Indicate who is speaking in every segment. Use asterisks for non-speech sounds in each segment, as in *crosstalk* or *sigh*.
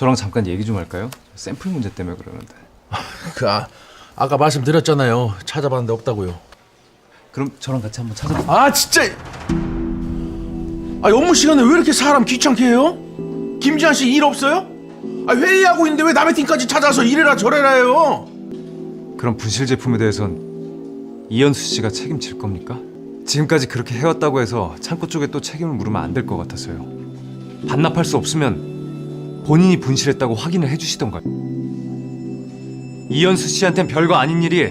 Speaker 1: 저랑 잠깐 얘기 좀 할까요? 샘플 문제 때문에 그러는데. *laughs*
Speaker 2: 그 아, 아까 말씀드렸잖아요. 찾아봤는데 없다고요.
Speaker 1: 그럼 저랑 같이 한번 찾아봐.
Speaker 2: 아 진짜. 아 업무 시간에 왜 이렇게 사람 귀찮게 해요? 김지한 씨 일 없어요? 아 회의하고 있는데 왜 남의 팀까지 찾아서 이래라 저래라 해요?
Speaker 1: 그럼 분실 제품에 대해선 이현수 씨가 책임질 겁니까? 지금까지 그렇게 해왔다고 해서 창고 쪽에 또 책임을 물으면 안 될 것 같아서요. 반납할 수 없으면 본인이 분실했다고 확인을 해주시던가요. 이현수 씨한텐 별거 아닌 일이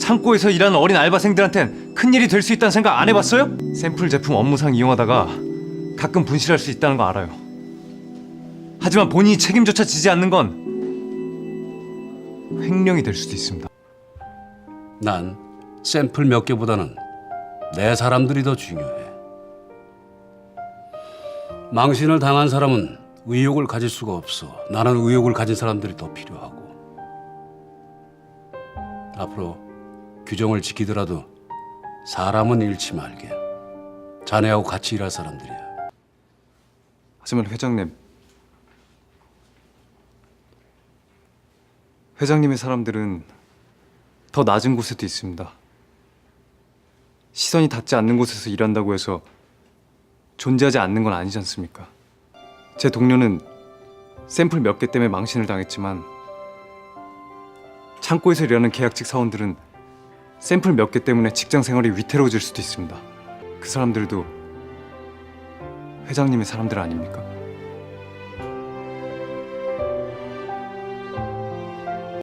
Speaker 1: 창고에서 일하는 어린 알바생들한텐 큰 일이 될 수 있다는 생각 안 해봤어요? 샘플 제품 업무상 이용하다가 가끔 분실할 수 있다는 거 알아요. 하지만 본인이 책임조차 지지 않는 건 횡령이 될 수도 있습니다.
Speaker 3: 난 샘플 몇 개보다는 내 사람들이 더 중요해. 망신을 당한 사람은 의욕을 가질 수가 없어. 나는 의욕을 가진 사람들이 더 필요하고. 앞으로 규정을 지키더라도 사람은 잃지 말게. 자네하고 같이 일할 사람들이야.
Speaker 1: 하지만 회장님, 회장님의 사람들은 더 낮은 곳에도 있습니다. 시선이 닿지 않는 곳에서 일한다고 해서 존재하지 않는 건 아니지 않습니까? 제 동료는 샘플 몇 개 때문에 망신을 당했지만 창고에서 일하는 계약직 사원들은 샘플 몇 개 때문에 직장 생활이 위태로워질 수도 있습니다. 그 사람들도 회장님의 사람들 아닙니까?